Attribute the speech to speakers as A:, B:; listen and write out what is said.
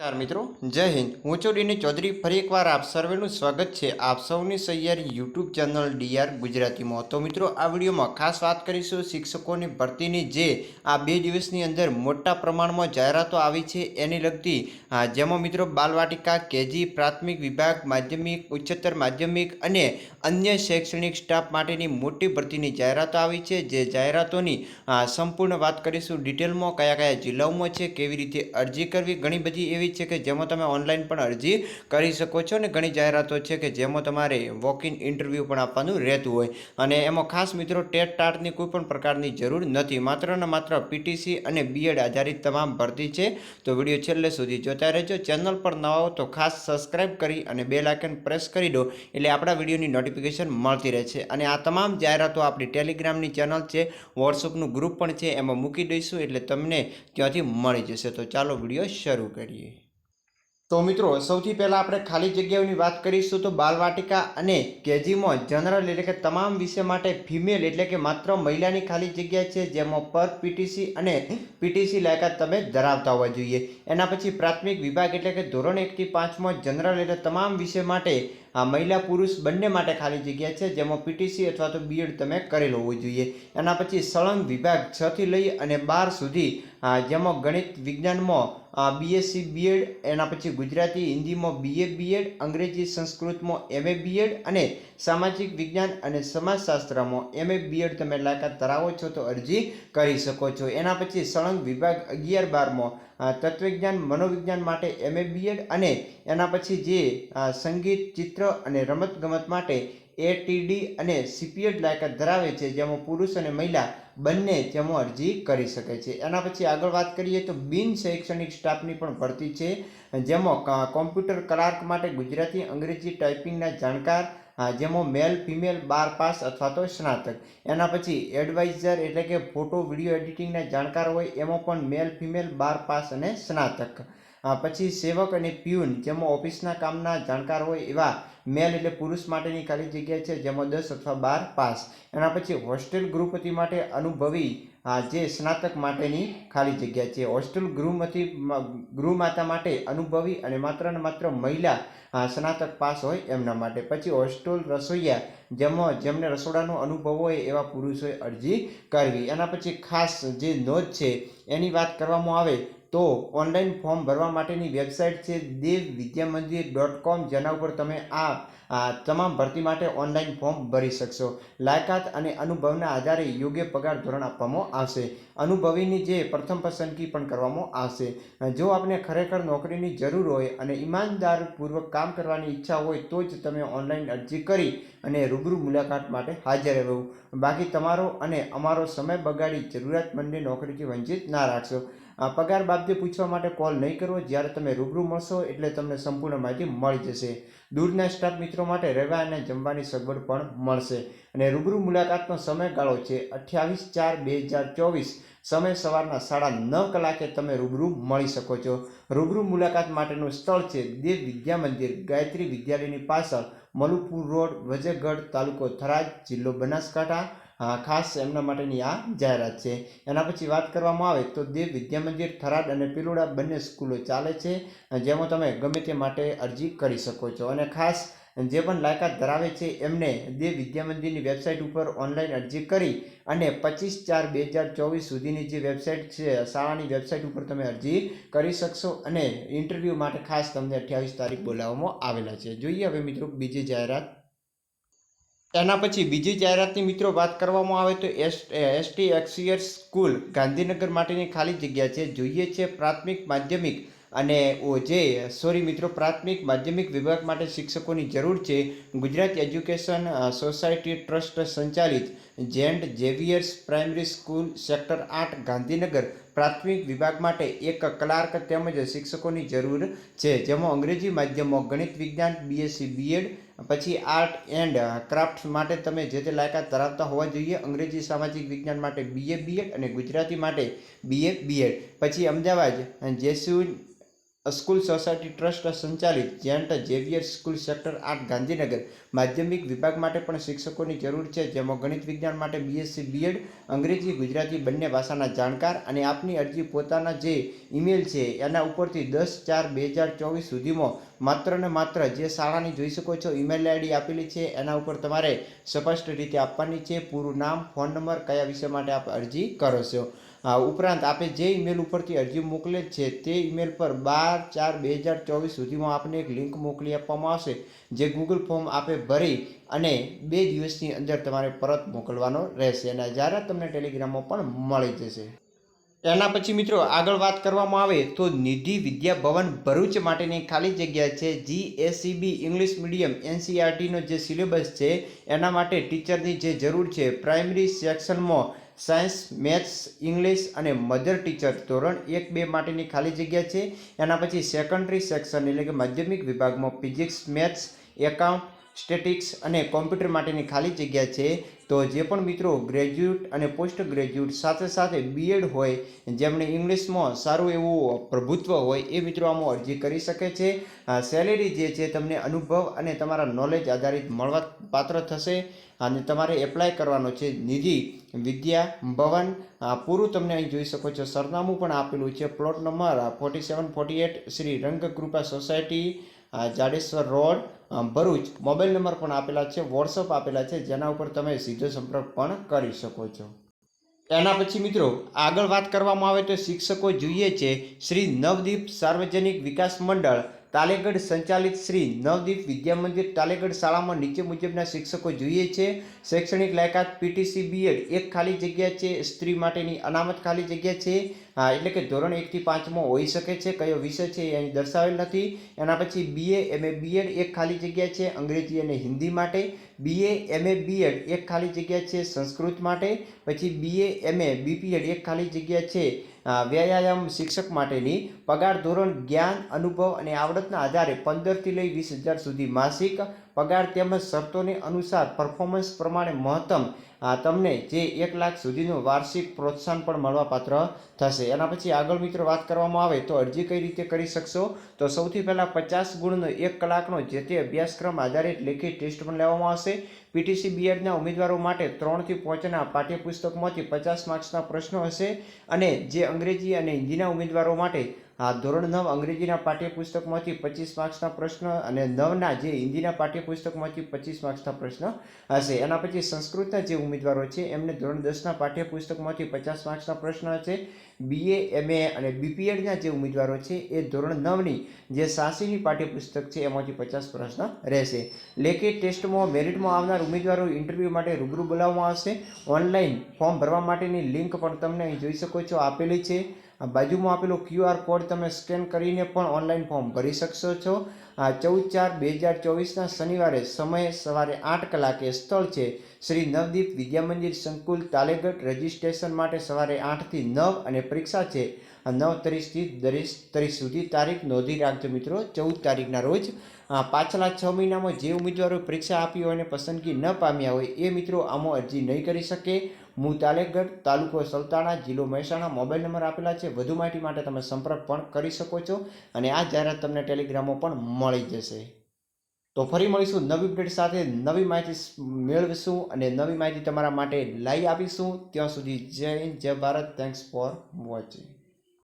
A: નમસ્કાર મિત્રો, જય હિન્દ. હું છું ડીની ચૌધરી. ફરી એકવાર આપ સર્વેનું સ્વાગત છે આપ સૌની સૈયારી યુટ્યુબ ચેનલ ડીઆર ગુજરાતીમાં. તો મિત્રો, આ વિડીયોમાં ખાસ વાત કરીશું શિક્ષકોની ભરતીની જે આ બે દિવસની અંદર મોટા પ્રમાણમાં જાહેરાતો આવી છે એની લગતી. જેમાં મિત્રો, બાલવાટિકા, કેજી, પ્રાથમિક વિભાગ, માધ્યમિક, ઉચ્ચતર માધ્યમિક અને અન્ય શૈક્ષણિક સ્ટાફ માટેની મોટી ભરતીની જાહેરાતો આવી છે. જે જાહેરાતોની સંપૂર્ણ વાત કરીશું ડિટેલમાં કયા કયા જિલ્લાઓમાં છે, કેવી રીતે અરજી કરવી, ઘણી બધી એવી છે કે જેમાં તમે ઓનલાઈન પણ અરજી કરી શકો છો અને ઘણી જાહેરાતો છે કે જેમાં તમારે વોક ઇન ઇન્ટરવ્યૂ પણ આપવાનું રહેતું હોય. અને એમાં ખાસ મિત્રો ટેટ ટાટની કોઈ પણ પ્રકારની જરૂર નથી. માત્ર ને માત્ર પીટીસી અને બીએડ આધારિત તમામ ભરતી છે. તો વીડિયો છેલ્લે સુધી જોતા રહેજો. ચેનલ પર નવા હો તો ખાસ સબસ્ક્રાઇબ કરી અને બે લાઇકન પ્રેસ કરી દો. એટલે આપણા વિડીયોની નોટિફિકેશન મળતી રહે છે. અને આ તમામ જાહેરાતો આપણી ટેલિગ્રામની ચેનલ છે. વોટ્સઅપનું ગ્રુપ પણ છે. એમાં મૂકી દઈશું એટલે તમને ત્યાંથી મળી જશે. તો ચાલો વીડિયો શરૂ કરીએ. તો મિત્રો, સૌથી પહેલાં આપણે ખાલી જગ્યાઓની વાત કરીશું તો બાલવાટિકા અને કેજીમાં જનરલ એટલે કે તમામ વિષય માટે ફિમેલ એટલે કે માત્ર મહિલાની ખાલી જગ્યા છે, જેમાં પર પીટીસી અને પીટીસી લાયકાત તમે ધરાવતા હોવા જોઈએ. એના પછી પ્રાથમિક વિભાગ એટલે કે ધોરણ એકથી પાંચમાં જનરલ એટલે તમામ વિષય માટે આ મહિલા પુરુષ બંને માટે ખાલી જગ્યા છે, જેમાં પીટીસી અથવા તો બીએડ તમે કરેલો હોવો જોઈએ. એના પછી સળંગ વિભાગ છથી લઈ અને બાર સુધી જેમાં ગણિત વિજ્ઞાનમાં બીએસસી બીએડ એના પછી ગુજરાતી, હિન્દીમાં બીએ બીએડ અંગ્રેજી સંસ્કૃતમાં એમએ બીએડ અને સામાજિક વિજ્ઞાન અને સમાજશાસ્ત્રમાં એમએ બીએડ તમે લાયકાત ધરાવો છો તો અરજી કરી શકો છો. એના પછી સળંગ વિભાગ અગિયાર બારમાં તત્વજ્ઞાન, મનોવિજ્ઞાન માટે એમએ બીએડ અને એના પછી જે સંગીત, ચિત્ર અને રમતગમત માટે એટીડી અને સીપીએડ લાયકાત ધરાવે છે, જેમાં પુરુષ અને મહિલા બંને જેમાં અરજી કરી શકે છે. એના પછી આગળ વાત કરીએ તો બિન શૈક્ષણિક સ્ટાફની પણ ભરતી છે, જેમાં કોમ્પ્યુટર ક્લાર્ક માટે ગુજરાતી અંગ્રેજી ટાઈપિંગના જાણકાર જેમાં મેલ, ફિમેલ, બાર પાસ અથવા તો સ્નાતક. એના પછી એડવાઇઝર એટલે કે ફોટો, વીડિયો એડિટિંગના જાણકાર હોય, એમાં પણ મેલ, ફિમેલ, બાર પાસ અને સ્નાતક. પછી સેવક અને પ્યુન, જેમાં ઓફિસના કામના જાણકાર હોય એવા મેલ એટલે પુરુષ માટેની ખાલી જગ્યા છે, જેમાં દસ અથવા બાર પાસ. એના પછી હોસ્ટેલ ગૃહપતિ માટે અનુભવી આ જે સ્નાતક માટેની ખાલી જગ્યા છે. હોસ્ટેલ ગૃહમાંથી ગૃહમાતા માટે અનુભવી અને માત્ર ને માત્ર મહિલા સ્નાતક પાસ હોય એમના માટે. પછી હોસ્ટેલ રસોઈયા, જેમાં જેમને રસોડાનો અનુભવ હોય એવા પુરુષોએ અરજી કરવી. એના પછી ખાસ જે નોંધ છે, એની વાત કરવામાં આવે તો ઓનલાઈન ફોર્મ ભરવા માટેની વેબસાઇટ છે દેવ વિદ્યા મંદિર ડોટ કોમ, જેના ઉપર તમે આ તમામ ભરતી માટે ઓનલાઈન ફોર્મ ભરી શકશો. લાયકાત અને અનુભવના આધારે યોગ્ય પગાર ધોરણ આપવામાં આવશે. અનુભવીની જે પ્રથમ પસંદગી પણ કરવામાં આવશે. જો આપને ખરેખર નોકરીની જરૂર હોય અને ઈમાનદારપૂર્વક કામ કરવાની ઈચ્છા હોય, તો જ તમે ઓનલાઈન અરજી કરી અને રૂબરૂ મુલાકાત માટે હાજર રહેવું બાકી તમારો અને અમારો સમય બગાડી જરૂરિયાતમંદને નોકરીથી વંચિત ના રાખશો. આ પગાર બાબતે પૂછવા માટે કોલ નહીં કરવો. જ્યારે તમે રૂબરૂ મળશો એટલે તમને સંપૂર્ણ માહિતી મળી જશે. દૂરના સ્ટાફ મિત્રો માટે રહેવા અને જમવાની સગવડ પણ મળશે. અને રૂબરૂ મુલાકાતનો સમયગાળો છે અઠ્યાવીસ ચાર બે હજાર ચોવીસ. સમય સવારના સાડા નવ કલાકે તમે રૂબરૂ મળી શકો છો. રૂબરૂ મુલાકાત માટેનું સ્થળ છે દેવ વિદ્યા મંદિર, ગાયત્રી વિદ્યાલયની પાછળ, મલુપુર રોડ, વજેગઢ તાલુકો થરાદ, જિલ્લો બનાસકાંઠા. ખાસ એમના માટેની આ જાહેરાત છે. એના પછી વાત કરવામાં આવે તો દેવ વિદ્યા મંદિર, થરાદ અને પિલોડા બંને સ્કૂલો ચાલે છે, જેમાં તમે ગમે તે માટે અરજી કરી શકો છો. અને ખાસ જે પણ લાયકાત ધરાવે છે, એમને દેવ વિદ્યા મંદિરની વેબસાઇટ ઉપર ઓનલાઈન અરજી કરી અને પચીસ ચાર બે હજાર ચોવીસ સુધીની જે વેબસાઇટ છે, શાળાની વેબસાઇટ ઉપર તમે અરજી કરી શકશો અને ઇન્ટરવ્યૂ માટે ખાસ તમને અઠ્યાવીસ તારીખ બોલાવવામાં આવેલા છે. જોઈએ હવે મિત્રો બીજી જાહેરાત. એના પછી બીજી જાહેરાતની મિત્રો વાત કરવામાં આવે તો S ST Xavier school Gandhinagar માટેની ખાલી જગ્યા છે. જોઈએ છે પ્રાથમિક, માધ્યમિક અને જે, સોરી મિત્રો, પ્રાથમિક, માધ્યમિક વિભાગ માટે શિક્ષકોની જરૂર છે. ગુજરાત એજ્યુકેશન સોસાયટી ટ્રસ્ટ સંચાલિત Saint Xavier's primary school sector આઠ ગાંધીનગર પ્રાથમિક વિભાગ માટે એક ક્લાર્ક તેમજ શિક્ષકોની જરૂર છે. જેમાં અંગ્રેજી માધ્યમમાં ગણિત વિજ્ઞાન, બીએસસી, બીએડ પછી આર્ટ એન્ડ ક્રાફ્ટ માટે તમે જે તે લાયકાત ધરાવતા હોવા જોઈએ. અંગ્રેજી સામાજિક વિજ્ઞાન માટે બીએ બીએડ અને ગુજરાતી માટે બીએ બીએડ પછી Ahmedabad Jesuit school society trust સંચાલિત જેન્ટ ઝેવિયર સ્કૂલ સેક્ટર આઠ ગાંધીનગર માધ્યમિક વિભાગ માટે પણ શિક્ષકોની જરૂર છે જેમાં ગણિત વિજ્ઞાન માટે બીએસસી બીએડ અંગ્રેજી ગુજરાતી બંને ભાષાના જાણકાર અને આપની અરજી પોતાના જે ઈમેલ છે એના ઉપરથી દસ ચાર બે હજાર ચોવીસ સુધીમાં માત્ર ને માત્ર જે શાળાની જોઈ શકો છો ઈમેલ આઈડી આપેલી છે એના ઉપર તમારે સ્પષ્ટ રીતે આપવાની છે પૂરું નામ ફોન નંબર કયા વિષય માટે આપ અરજી કરો છો ઉપરાંત આપે જે ઈમેલ ઉપરથી અરજી મોકલે છે તે ઈમેલ પર બાર ચાર બે હજાર ચોવીસ સુધીમાં આપને એક લિંક મોકલી આપવામાં આવશે, જે ગૂગલ ફોર્મ આપે ભરી અને બે દિવસની અંદર તમારે પરત મોકલવાનો રહેશે અને જ્યારે તમને ટેલિગ્રામમાં પણ મળી જશે. એના પછી મિત્રો આગળ વાત કરવામાં આવે તો નિધિ વિદ્યા ભવન ભરૂચ માટેની ખાલી જગ્યા છે જી એસીબી ઇંગ્લિશ મીડિયમ એનસીઆરટીનો જે સિલેબસ છે, એના માટે ટીચરની જે જરૂર છે પ્રાઇમરી સેક્શનમાં સાયન્સ, મેથ્સ, ઇંગ્લિશ અને મધર ટીચર ધોરણ એક બે માટેની ખાલી જગ્યા છે. એના પછી સેકન્ડરી સેક્શન એટલે કે માધ્યમિક વિભાગમાં ફિઝિક્સ, મેથ્સ, એકાઉન્ટ, સ્ટેટિક્સ અને કોમ્પ્યુટર માટેની ખાલી જગ્યા છે. તો જે પણ મિત્રો ગ્રેજ્યુએટ અને પોસ્ટ ગ્રેજ્યુએટ સાથે સાથે બીએડ હોય, જેમણે ઇંગ્લિશમાં સારું એવું પ્રભુત્વ હોય, એ મિત્રો આમાં અરજી કરી શકે છે. સેલેરી જે છે તમને અનુભવ અને તમારા નોલેજ આધારિત મળવા પાત્ર થશે અને તમારે એપ્લાય કરવાનો છે. નિધિ, વિદ્યા, ભવન પૂરું તમને અહીં જોઈ શકો છો. સરનામું પણ આપેલું છે. Plot number forty seven forty eight Shri Rangkrupa society Jadeshwar road Bharuch. Mobile number પણ આપેલા છે વોટ્સઅપ આપેલા છે, જેના ઉપર તમે સીધો સંપર્ક પણ કરી શકો છો. એના પછી મિત્રો, આગળ વાત કરવામાં આવે તો શિક્ષકો જોઈએ છે, શ્રી નવદીપ સાર્વજનિક વિકાસ મંડળ, તાલેગઢ સંચાલિત શ્રી નવદીપ વિદ્યા મંદિર, તાલેગઢ શાળામાં નીચે મુજબના શિક્ષકો જોઈએ છે. શૈક્ષણિક લાયકાત, પીટીસી, બીએડ, એક ખાલી જગ્યા છે, સ્ત્રી માટેની અનામત ખાલી જગ્યા છે. હા, એટલે કે ધોરણ એકથી પાંચમાં હોઈ શકે છે. કયો વિષય છે એ અહીં દર્શાવેલ નથી. એના પછી બીએ એમએ બીએડ એક ખાલી જગ્યા છે અંગ્રેજી અને હિન્દી માટે. બીએ એમએ બીએડ એક ખાલી જગ્યા છે સંસ્કૃત માટે. પછી બીએ એમએ બીપીએડ એક ખાલી જગ્યા છે વ્યાયામ શિક્ષક માટેની. પગાર ધોરણ જ્ઞાન, અનુભવ અને આવડતના આધારે પંદરથી લઈ વીસ હજાર સુધી માસિક. પગાર તેમજ શરતોને અનુસાર પરફોર્મન્સ પ્રમાણે મહત્તમ તમને જે એક લાખ સુધીનું વાર્ષિક પ્રોત્સાહન પણ મળવાપાત્ર થશે. એના પછી આગળ મિત્રો વાત કરવામાં આવે તો અરજી કઈ રીતે કરી શકશો? તો સૌથી પહેલાં પચાસ ગુણનો એક કલાકનો જે તે અભ્યાસક્રમ આધારિત લેખિત ટેસ્ટ પણ લેવામાં આવશે. પીટીસી બીએડના ઉમેદવારો માટે ત્રણથી પાંચના પાઠ્યપુસ્તકમાંથી પચાસ માર્ક્સના પ્રશ્નો હશે અને જે અંગ્રેજી અને હિન્દીના ઉમેદવારો માટે આ ધોરણ નવ અંગ્રેજીના પાઠ્યપુસ્તકમાંથી પચીસ માર્ક્સના પ્રશ્ન અને નવના જે હિન્દીના પાઠ્યપુસ્તકમાંથી પચીસ માર્ક્સના પ્રશ્ન હશે. એના પછી સંસ્કૃતના જે ઉમેદવારો છે, એમને ધોરણ દસના પાઠ્યપુસ્તકમાંથી પચાસ માર્ક્સના પ્રશ્ન હશે. બીએ એમએ અને બીપીએડના જે ઉમેદવારો છે એ ધોરણ નવની જે સાસીની પાઠ્યપુસ્તક છે એમાંથી પચાસ પ્રશ્ન રહેશે. લેખિત ટેસ્ટમાં, મેરિટમાં આવનાર ઉમેદવારો ઇન્ટરવ્યૂ માટે રૂબરૂ બોલાવવામાં આવશે. ઓનલાઈન ફોર્મ ભરવા માટેની લિંક પણ તમને અહીં જોઈ શકો છો. આપેલી છે. આ બાજુમાં આપેલો ક્યુઆર કોડ તમે સ્કેન કરીને પણ ઓનલાઈન ફોર્મ ભરી શકશો છો. આ ચૌદ ચાર બે હજાર ચોવીસના શનિવારે સમય સવારે આઠ કલાકે સ્થળ છે. શ્રી નવદીપ વિદ્યા મંદિર સંકુલ તાલેગઢ રજિસ્ટ્રેશન માટે સવારે આઠથી નવ અને પરીક્ષા છે. નવ ત્રીસથી દરીસ ત્રીસ સુધી તારીખ નોંધી રાખજો મિત્રો, ચૌદ તારીખના રોજ. પાછલા છ મહિનામાં જે ઉમેદવારો પરીક્ષા આપી હોય અને પસંદગી ન પામ્યા હોય એ મિત્રો આમાં અરજી નહીં કરી શકે. હું તાલેગઢ તાલુકો સલતાણા જિલ્લો મહેસાણા મોબાઈલ નંબર આપેલા છે. વધુ માહિતી માટે તમે સંપર્ક પણ કરી શકો છો અને આ જાહેરાત તમને ટેલિગ્રામમાં પણ મળી જશે. તો ફરી મળીશું નવી અપડેટ સાથે. નવી માહિતી મેળવીશું અને નવી માહિતી તમારા માટે લાવી આપીશું. ત્યાં સુધી જય જય ભારત. Thanks for watching